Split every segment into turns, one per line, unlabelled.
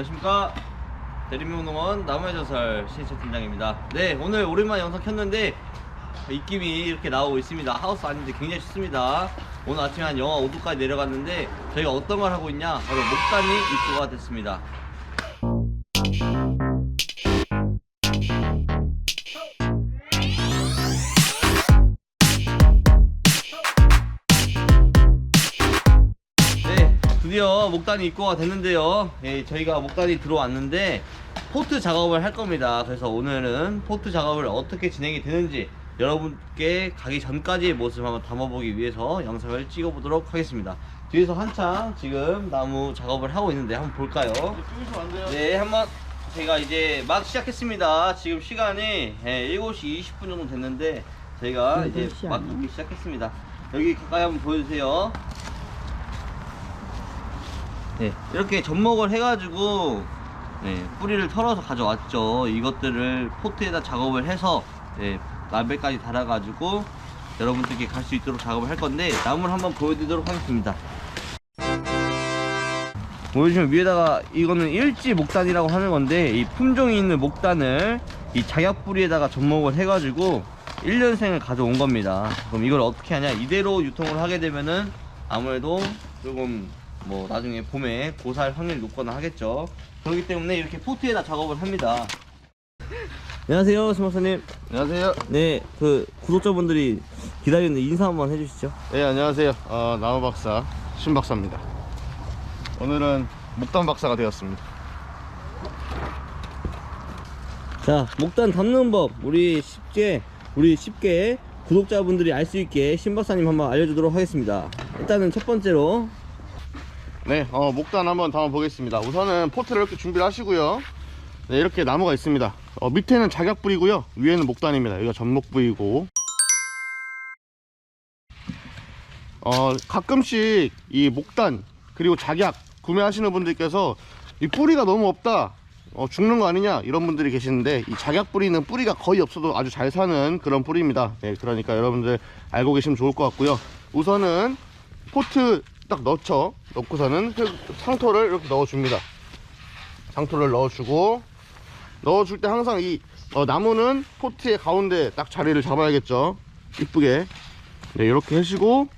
안녕하십니까? 대림명농원 나무의 전설 신체 팀장입니다. 네 오늘 오랜만에 영상 켰는데 입김이 이렇게 나오고 있습니다. 하우스 아닌데 굉장히 춥습니다. 오늘 아침에 한 영하 5도까지 내려갔는데 저희가 어떤 걸 하고 있냐? 바로 목단이 입고가 됐습니다 목단이 입고가 됐는데요. 예, 저희가 목단이 들어왔는데 포트 작업을 할 겁니다. 그래서 오늘은 포트 작업을 어떻게 진행이 되는지 여러분께 가기 전까지의 모습 한번 담아보기 위해서 영상을 찍어보도록 하겠습니다. 뒤에서 한창 지금 나무 작업을 하고 있는데 한번 볼까요? 네, 한번 제가 이제 막 시작했습니다. 지금 시간이 예, 7시 20분 정도 됐는데 저희가 이제
8시
막? 붓기 시작했습니다. 여기 가까이 한번 보여주세요. 네, 이렇게 접목을 해가지고 네, 뿌리를 털어서 가져왔죠. 이것들을 포트에다 작업을 해서 네, 라벨까지 달아가지고 여러분들께 갈 수 있도록 작업을 할 건데 나무를 한번 보여드리도록 하겠습니다. 보여주시면 위에다가 이거는 일지 목단이라고 하는 건데 이 품종이 있는 목단을 이 작약 뿌리에다가 접목을 해가지고 1년생을 가져온 겁니다. 그럼 이걸 어떻게 하냐? 이대로 유통을 하게 되면은 아무래도 조금 뭐 나중에 봄에 고사할 확률이 높거나 하겠죠. 그렇기 때문에 이렇게 포트에다 작업을 합니다. 안녕하세요, 스마스님.
안녕하세요.
네, 그 구독자분들이 기다리는데 인사 한번 해주시죠.
네, 안녕하세요. 어, 나무 박사 신 박사입니다. 오늘은 목단 박사가 되었습니다.
자 목단 담는 법 우리 쉽게 우리 쉽게 구독자분들이 알 수 있게 신 박사님 한번 알려주도록 하겠습니다 일단은 첫 번째로
네, 어, 목단 한번 담아 보겠습니다. 우선은 포트를 이렇게 준비를 하시고요. 네, 이렇게 나무가 있습니다. 어, 밑에는 작약 뿌리고요. 위에는 목단입니다. 여기가 전목 부위고. 어, 가끔씩 이 목단 그리고 작약 구매하시는 분들께서 이 뿌리가 너무 없다. 어, 죽는 거 아니냐 이런 분들이 계시는데 이 작약 뿌리는 뿌리가 거의 없어도 아주 잘 사는 그런 뿌리입니다. 네, 그러니까 여러분들 알고 계시면 좋을 것 같고요. 우선은 포트 딱 넣죠. 넣고서는 흙- 상토를 이렇게 넣어줍니다. 상토를 넣어주고 넣어줄 때 항상 이 어, 나무는 포트의 가운데 딱 자리를 잡아야겠죠. 이쁘게 네, 이렇게 해주고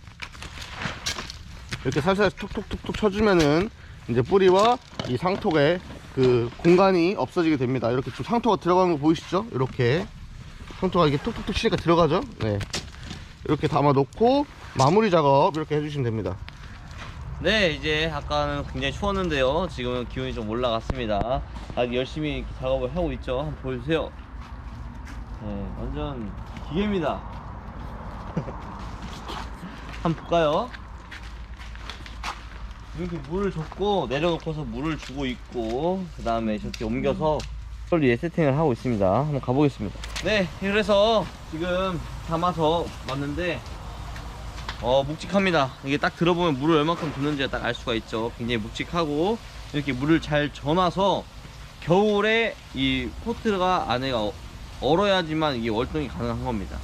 이렇게 살살 툭툭툭툭 쳐주면은 이제 뿌리와 이 상토의 그 공간이 없어지게 됩니다. 이렇게 지금 상토가 들어가는 거 보이시죠? 이렇게 상토가 이게 툭툭툭 치니까 들어가죠? 네. 이렇게 담아 놓고 마무리 작업 이렇게 해주시면 됩니다.
네 이제 아까는 굉장히 추웠는데요. 지금은 기온이 좀 올라갔습니다. 아직 열심히 이렇게 작업을 하고 있죠. 한번 보여주세요. 네 완전 기계입니다. 한번 볼까요? 이렇게 물을 줬고 내려놓고서 물을 주고 있고 그 다음에 저렇게 옮겨서 빨리 세팅을 하고 있습니다. 한번 가보겠습니다. 네 그래서 지금 담아서 왔는데 어 묵직합니다. 이게 딱 들어보면 물을 얼만큼 붓는지 딱 알 수가 있죠. 굉장히 묵직하고 이렇게 물을 잘 전와서 겨울에 이 포트가 안에가 어- 얼어야지만 이게 월동이 가능한 겁니다.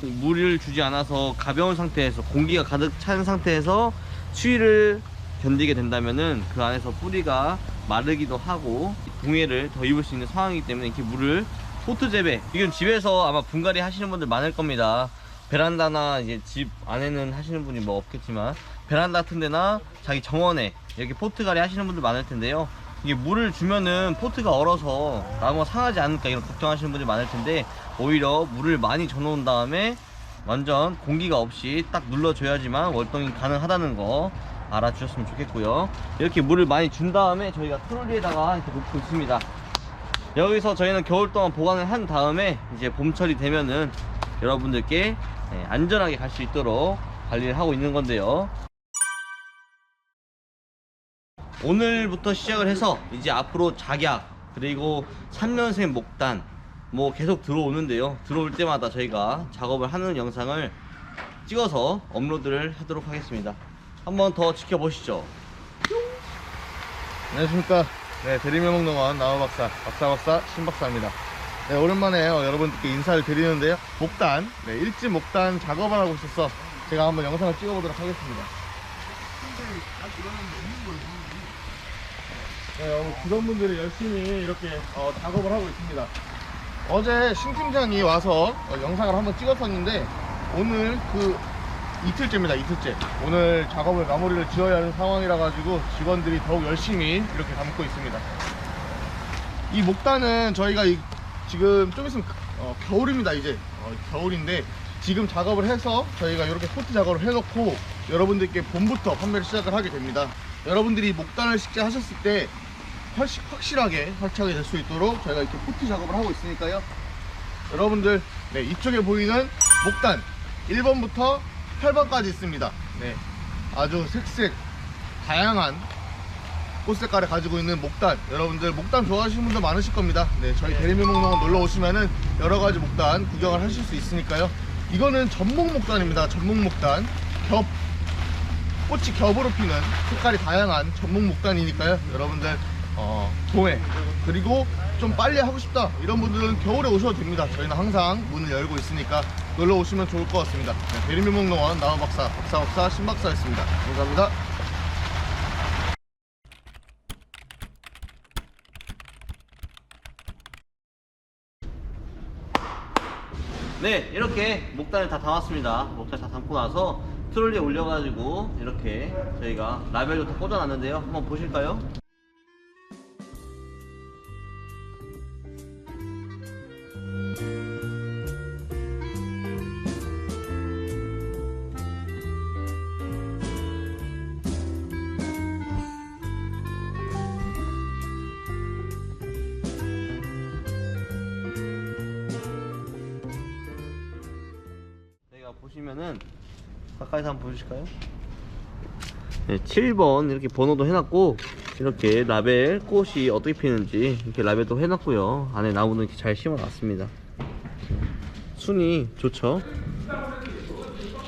물을 주지 않아서 가벼운 상태에서 공기가 가득 찬 상태에서 추위를 견디게 된다면은 그 안에서 뿌리가 마르기도 하고 동해를 더 입을 수 있는 상황이기 때문에 이렇게 물을 포트 재배 이건 집에서 아마 분갈이 하시는 분들 많을 겁니다 베란다나 이제 집 안에는 하시는 분이 뭐 없겠지만 베란다 같은 데나 자기 정원에 이렇게 포트갈이 하시는 분들 많을 텐데요. 이게 물을 주면은 포트가 얼어서 나무가 상하지 않을까 이런 걱정하시는 분들이 많을 텐데 오히려 물을 많이 줘놓은 다음에 완전 공기가 없이 딱 눌러줘야지만 월동이 가능하다는 거 알아주셨으면 좋겠고요. 이렇게 물을 많이 준 다음에 저희가 트롤리에다가 이렇게 놓고 있습니다. 여기서 저희는 겨울 동안 보관을 한 다음에 이제 봄철이 되면은 여러분들께 네, 안전하게 갈 수 있도록 관리를 하고 있는 건데요. 오늘부터 시작을 해서 이제 앞으로 작약 그리고 3년생 목단 뭐 계속 들어오는데요. 들어올 때마다 저희가 작업을 하는 영상을 찍어서 업로드를 하도록 하겠습니다. 한번 더 지켜보시죠.
안녕하십니까. 네, 대리면목농원 나무 박사, 박사 박사, 신 박사입니다. 네, 오랜만에 어, 여러분들께 인사를 드리는데요. 목단, 네, 일지 목단 작업을 하고 있어서 제가 한번 영상을 찍어보도록 하겠습니다. 네, 어, 직원분들이 열심히 이렇게 어, 작업을 하고 있습니다. 어제 신 팀장이 와서 어, 영상을 한번 찍었었는데 오늘 그 이틀째입니다. 이틀째. 오늘 작업을 마무리를 지어야 하는 상황이라 가지고 직원들이 더욱 열심히 이렇게 담고 있습니다. 이 목단은 저희가 이- 지금 좀 있으면 어, 겨울입니다. 이제 어, 겨울인데 지금 작업을 해서 저희가 이렇게 포트 작업을 해놓고 여러분들께 봄부터 판매를 시작을 하게 됩니다. 여러분들이 목단을 식재 하셨을 때 훨씬 확실하게 설치하게 될 수 있도록 저희가 이렇게 포트 작업을 하고 있으니까요. 여러분들 네, 이쪽에 보이는 목단 1번부터 8번까지 있습니다. 네, 아주 색색 다양한 꽃 색깔을 가지고 있는 목단. 여러분들 목단 좋아하시는 분들 많으실 겁니다. 네 저희 대리미목농원 놀러 오시면은 여러 가지 목단 구경을 하실 수 있으니까요. 이거는 전목 목단입니다. 전목 목단. 겹. 꽃이 겹으로 피는 색깔이 다양한 전목 목단이니까요. 여러분들 어 도매 그리고 좀 빨리 하고 싶다. 이런 분들은 겨울에 오셔도 됩니다. 저희는 항상 문을 열고 있으니까 놀러 오시면 좋을 것 같습니다. 네, 대리미목농원 나무박사 박사 박사 신박사였습니다. 감사합니다
네, 이렇게 목단을 다 담았습니다. 목단 다 담고 나서 트롤리에 올려가지고 이렇게 저희가 라벨도 다 꽂아놨는데요. 한번 보실까요? 보시면은 가까이서 한번 보실까요? 네, 7번 이렇게 번호도 해놨고 이렇게 라벨 꽃이 어떻게 피는지 이렇게 라벨도 해놨고요. 안에 나무는 이렇게 잘 심어놨습니다. 순이 좋죠?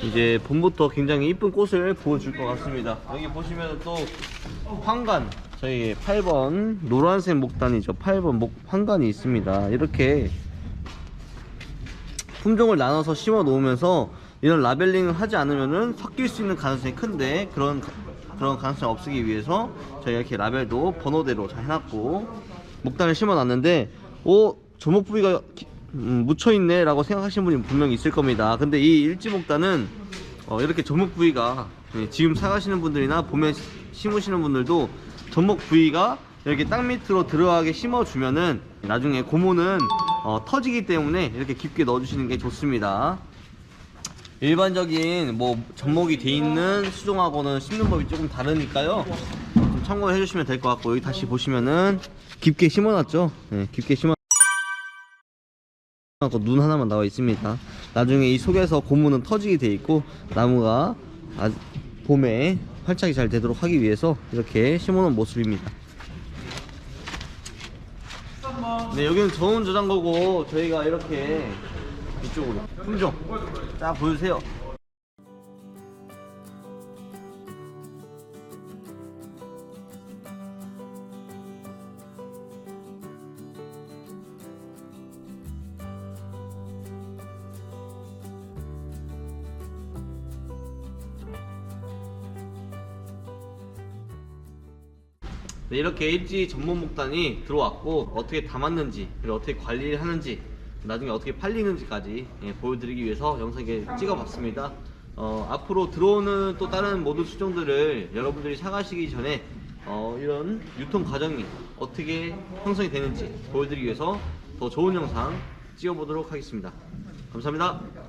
이제 봄부터 굉장히 이쁜 꽃을 보여줄 것 같습니다. 여기 보시면 또 황간 저희 8번 노란색 목단이죠. 8번 목 황간이 있습니다. 이렇게 품종을 나눠서 심어 놓으면서 이런 라벨링을 하지 않으면은 섞일 수 있는 가능성이 큰데 그런 그런 가능성이 없기 위해서 저희가 이렇게 라벨도 번호대로 잘 해놨고 목단을 심어 놨는데 오 조목 부위가 기- 음, 묻혀 있네 라고 생각하시는 분이 분명히 있을 겁니다. 근데 이 일지 목단은 어, 이렇게 조목 부위가 예, 지금 사가시는 분들이나 봄에 시- 심으시는 분들도 조목 부위가 이렇게 땅 밑으로 들어가게 심어주면은 나중에 고무는 어, 터지기 때문에 이렇게 깊게 넣어주시는 게 좋습니다. 일반적인 뭐 접목이 돼 있는 수종하고는 심는 법이 조금 다르니까요. 좀 참고해 주시면 될 것 같고 여기 다시 보시면은 깊게 심어놨죠. 네, 깊게 심어. 놓고 눈 하나만 나와 있습니다. 나중에 이 속에서 고무는 터지게 돼 있고 나무가 아, 봄에 활착이 잘 되도록 하기 위해서 이렇게 심어놓은 모습입니다. 네 여기는 저온 저장고고 저희가 이렇게 이쪽으로. 품종. 자 보여주세요. 네, 이렇게 일지 전문 목단이 들어왔고 어떻게 담았는지 그리고 어떻게 관리를 하는지 나중에 어떻게 팔리는지까지 예, 보여드리기 위해서 영상에 찍어봤습니다. 어, 앞으로 들어오는 또 다른 모든 수종들을 여러분들이 사가시기 전에 어, 이런 유통 과정이 어떻게 형성이 되는지 보여드리기 위해서 더 좋은 영상 찍어보도록 하겠습니다. 감사합니다.